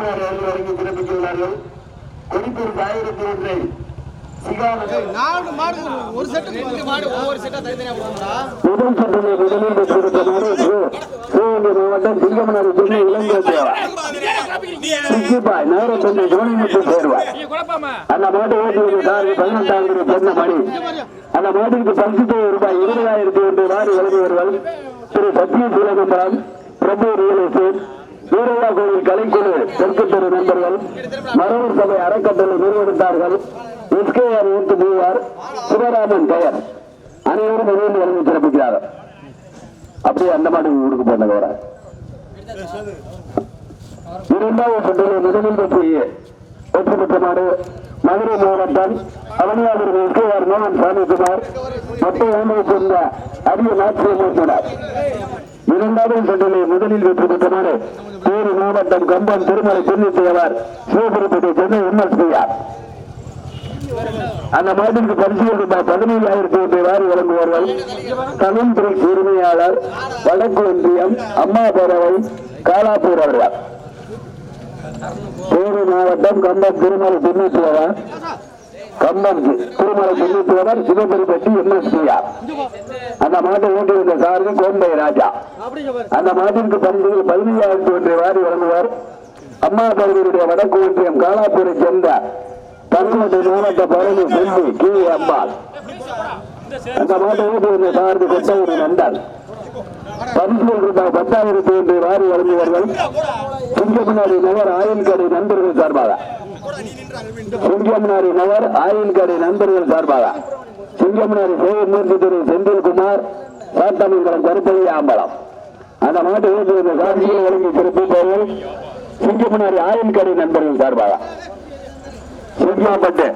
சிங்கமனார் அவர்கள் வழங்கி சிறப்பித்துள்ளார்கள் கொடிப்பூர் ஆயிரத்தி ஒன்றை ஒரு செட்டு ரெண்டு மாடு ஒவ்வொரு செட்டா தனித்தனியா கொடுக்கணும்டா முதல் சுற்றிலே முதலில் சிவகங்கை மாவட்டம் சிங்கமனார் சென்னை தேவா சிக்கிபாய் நகரத்தந்தை ஜோனிமுத்து சேர்வார் அந்த மாட்டு மணி அந்த மாட்டிற்கு ரூபாய் இருபதாயிரத்தி ஒன்று வாரி வழங்குவார்கள் திரு சத்ய சீலகம்பரம் பிரபு ரியல் எஸ்டேட் வீரவா கோயில் கலைக்குழு தெற்கு தெரு நண்பர்கள் மரபு சபை அறக்கட்டளை நிறுவனத்தார்கள் எஸ்கேஆர் ஏற்று மூவார் சிவராமன் பெயர். அனைவரும் வெளியில் வழங்கி சிறப்பிக்கிறார்கள் அப்படியே அந்த மாதிரி ஊருக்கு போனது வர இரண்டாவது சுற்றிலே முதலில் வெற்றி. வெற்றி பெற்ற நாடு மதுரை மாவட்டம் அவனியாபுரம் எஸ்கேஆர் மோகன் சாமிக்குமார் மொத்த ஓமையை சேர்ந்த அரிய நாட்டியமூர்த்தினார் இரண்டாவது சுற்றிலே முதலில் வெற்றி பெற்ற வேறு மாவட்டம் கம்பம் திருமலை தென்னிசையவர் சிவபுரப்பேட்டை சென்னை எம்எஸ்பிஆர் அந்த மாட்டிற்கு பரிசு ரூபாய் பதினேழாயிரத்தி ஒன்றை வாரி வழங்குவார்கள் தமிழ்துறை உரிமையாளர் வடக்கு ஒன்றியம் அம்மா பேரவை காலாப்பூர் அவர்கள். தேனி மாவட்டம் கம்பம் திருமலை தென்னித்துவவர் கம்பம் திருமலை தென்னித்துவவர் சிவபெருப்பட்டி எம்எஸ்பிஆர். அந்த மாட்டை ஓட்டியிருந்த சாரதி கோம்பை ராஜா. அந்த மாட்டிற்கு பரிசுகள் பதினைஞ்சாயிரத்தி ஒன்றை வாரி வழங்குவார். அம்மா பகுதியுடைய வடக்கு ஒன்றியம் காலாப்பூரை சேர்ந்த தங்கோட்டை மாவட்ட பழனி செல்வி கே. அம்பாள். அந்த மாட்டை ஓட்டியிருந்த சார்ந்து கொட்டவரி நந்தாள் பரிசுகள் ரூபாய் பத்தாயிரத்தி ஒன்றை வாரி வழங்குவார்கள் சிங்கமனாரி நகர் ஆயன்கடை நண்பர்கள் சார்பாக. சிங்கமனாரி நகர் ஆயன்கடை நண்பர்கள் சார்பாக சிங்கமனாரி சேவமூர்த்தி திரு செந்தில்குமார் சாத்தமங்கலம் கருப்பையா ஆம்பலம். அந்த மாட்டை ஓட்டுவது சார்பில் வழங்கி சிறப்பிப்பவர்கள் சிங்கமனாரி ஆயன்கடை நண்பர்கள் சார்பாக. சிங்கப்பட்டு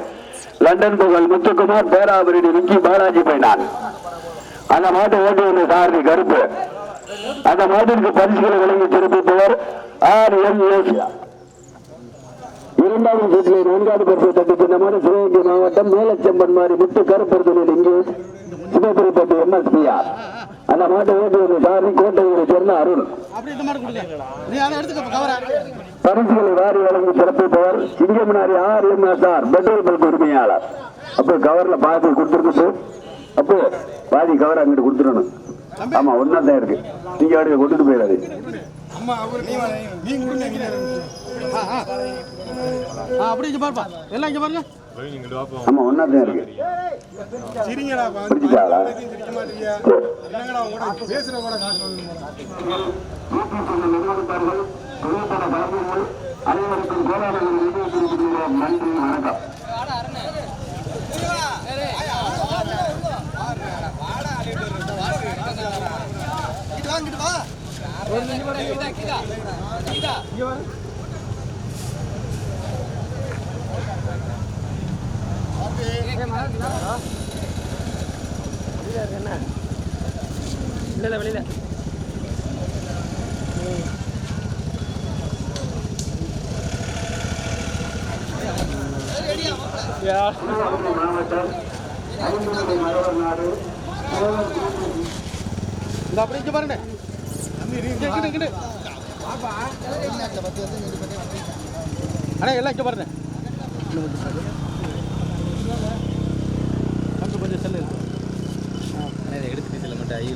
லண்டன் புகழ் முத்துக்குமார் பேராபுரிடி விக்கி பாலாஜி பைனான். அந்த மாட்டை ஓட்டுவது சாரதி கருப்பு. அந்த மாட்டிற்கு பரிசுகளை வழங்கி சிறப்பிப்பவர் ஆர் எம் எஸ் இரண்டாவது சுற்றில் நான்காவது பரிசு தட்டி சின்னமான சிவகங்கை மாவட்டம் மேலச்செம்பன் மாறி முத்து கருப்பருத்தலில் இங்கே சிவபுரிப்பட்டு எம்எஸ்பிஆர். அந்த மாட்டை ஓட்டுவது சாரதி கோட்டையை சேர்ந்த கவரா பரிசுகளை வாரி வழங்கி சிறப்பிப்பவர் Singamanari R M S R petrol bunk உரிமையாளர். அப்போ கவர்ல பாதி கொடுத்துருக்குது. அப்போ பாதி கவர் அங்கிட்டு கொடுத்துடணும். ஆமா ஒன்னா தான் இருக்கு. நீங்க வாடகை கொண்டுட்டு போயிடாது ஆமா ஒன்னா தான் இருக்கு பிடிச்சிட்டாளா சிரிக்க மாட்டீங்க. என்னங்கடா உங்களோட பேசுற கூட காட்டுறது அனைவருக்கும் கோலாவில் நன்றி வணக்கம் சிவகங்கை மாவட்டம் ஐம்பது மரவர் நாடு இந்த அப்படி இங்கே பாருங்க அண்ணா எல்லாம் இங்கே பாருங்க கொஞ்சம் கொஞ்சம் செல்லு எடுத்துட்டு செல்ல மாட்டேன் ஐயில்